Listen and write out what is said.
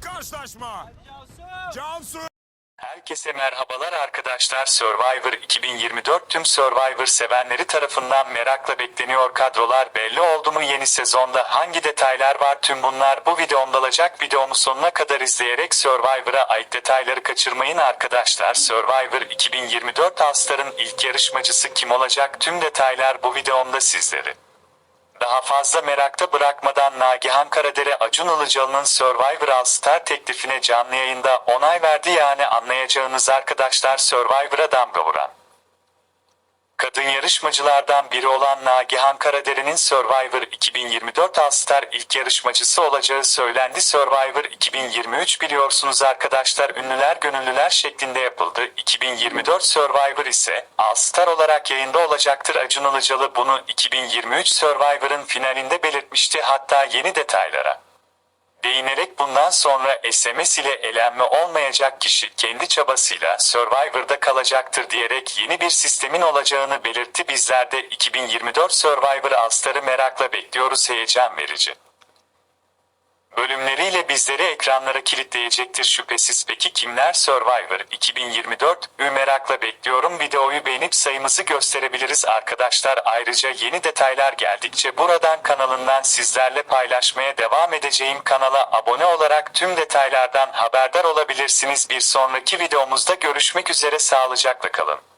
karşılaşma. Cansu. Herkese merhabalar arkadaşlar Survivor 2024 tüm Survivor sevenleri tarafından merakla bekleniyor kadrolar belli oldu mu yeni sezonda hangi detaylar var tüm bunlar bu videomda olacak videomu sonuna kadar izleyerek Survivor'a ait detayları kaçırmayın arkadaşlar Survivor 2024 All-Star'ın ilk yarışmacısı kim olacak tüm detaylar bu videomda sizleri. Daha fazla merakta bırakmadan Nagihan Karadere Acun Ilıcalı'nın Survivor All Star teklifine canlı yayında onay verdi yani anlayacağınız arkadaşlar Survivor'a damga vuran. Kadın yarışmacılardan biri olan Nagihan Karadere'nin Survivor 2024 All Star ilk yarışmacısı olacağı söylendi. Survivor 2023 biliyorsunuz arkadaşlar ünlüler gönüllüler şeklinde yapıldı. 2024 Survivor ise All Star olarak yayında olacaktır. Acun Ilıcalı bunu 2023 Survivor'ın finalinde belirtmişti. Hatta yeni detaylara değinerek bundan sonra SMS ile elenme olmayacak kişi kendi çabasıyla Survivor'da kalacaktır diyerek yeni bir sistemin olacağını belirtti. Bizler de 2024 Survivor All-Star'ı merakla bekliyoruz heyecan verici. Bölümleriyle bizleri ekranlara kilitleyecektir şüphesiz. Peki kimler Survivor 2024? Ü merakla bekliyorum. Videoyu beğenip sayımızı gösterebiliriz arkadaşlar. Ayrıca yeni detaylar geldikçe buradan kanalından sizlerle paylaşmaya devam edeceğim. Kanala abone olarak tüm detaylardan haberdar olabilirsiniz. Bir sonraki videomuzda görüşmek üzere sağlıcakla kalın.